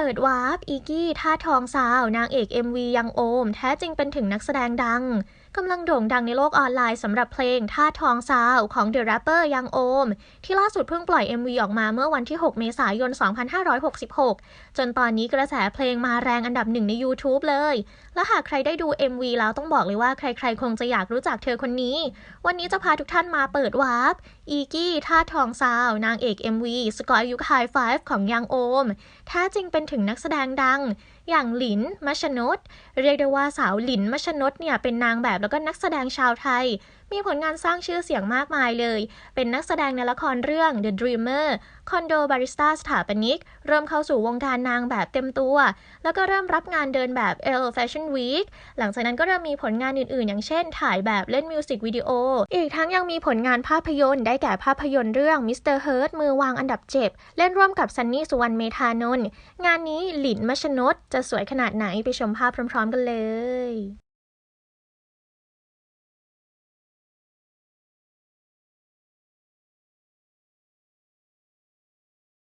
เปิดวาร์ปอีกี้ท่าทองสาว นางเอก MV ยังโอม แท้จริงเป็นถึงนักแสดงดังกำลังโด่งดังในโลกออนไลน์สำหรับเพลงท่าทองสาวของ The Rapper ยังโอม ที่ล่าสุดเพิ่งปล่อย MV ออกมาเมื่อวันที่ 6 เมษายน 2566 จนตอนนี้กระแสเพลงมาแรงอันดับหนึ่งใน YouTube เลย และหากใครได้ดู MV แล้วต้องบอกเลยว่าใครๆ คงจะอยากรู้จักเธอคนนี้ วันนี้จะพาทุกท่านมาเปิดวาร์ปอีกี้ท่าทองสาว นางเอก MV สกอร์ยุคไฮไฟฟ์ของยังโอม แท้จริงเป็นถึงนักแสดงดัง อย่างหลินมัชนดเรียกได้ว่าสาวหลินมัชนดเนี่ยเป็นนางแบบแล้วก็นักแสดงชาวไทย มีผลงานสร้างชื่อเสียงมากมายเลย เป็นนักแสดงในละครเรื่อง The Dreamer คอนโดบาริสต้าสถาปนิก เริ่มเข้าสู่วงการนางแบบเต็มตัว แล้วก็เริ่มรับงานเดินแบบ L Fashion Week หลังจากนั้นก็เริ่มมีผลงานอื่นๆ อย่างเช่น ถ่ายแบบเล่นมิวสิกวิดีโอ อีกทั้งยังมีผลงานภาพยนตร์ได้แก่ภาพยนตร์เรื่อง Mr. Hurt มือวางอันดับเจ็บเล่นร่วมกับซันนี่สุวรรณเมธานนท์งานนี้หลินมัชนดจะสวยขนาดไหนไปชมภาพพร้อม ๆ กันเลย